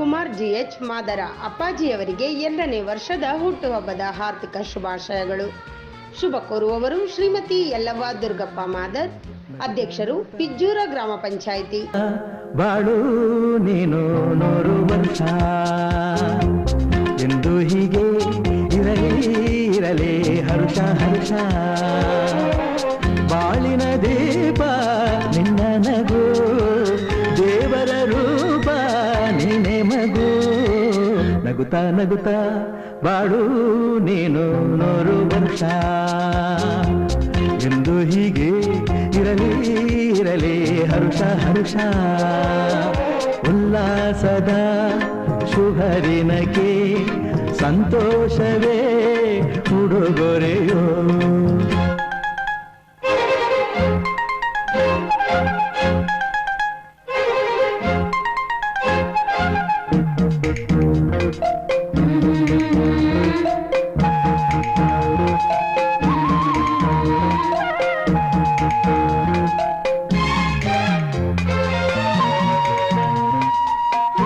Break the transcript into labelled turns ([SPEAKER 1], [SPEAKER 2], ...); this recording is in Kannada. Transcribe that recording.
[SPEAKER 1] ಕುಮಾರ್ ಜಿಎಚ್ ಮಾದರ ಅಪ್ಪಾಜಿಯವರಿಗೆ ಎರಡನೇ ವರ್ಷದ ಹುಟ್ಟುಹಬ್ಬದ ಹಾರ್ದಿಕ ಶುಭಾಶಯಗಳು. ಶುಭ ಕೋರುವವರು ಶ್ರೀಮತಿ ಯಲ್ಲವ್ವ ದುರ್ಗಪ್ಪ ಮಾದರ್, ಅಧ್ಯಕ್ಷರು ಪಿಜ್ಜೂರ ಗ್ರಾಮ ಪಂಚಾಯಿತಿ.
[SPEAKER 2] ನೀನೆ ಮಗು. ನಗುತ್ತಾ ನಗುತ್ತಾ ಬಾಳು ನೀನು ನೂರು ವರ್ಷ. ಎಂದು ಹೀಗೆ ಇರಲಿ ಇರಲಿ ಹರುಷ ಹರುಷ. ಉಲ್ಲಾಸದ ಶುಭರಿನಕ್ಕೆ ಸಂತೋಷವೇ ಉಡುಗೊರೆಯೋ.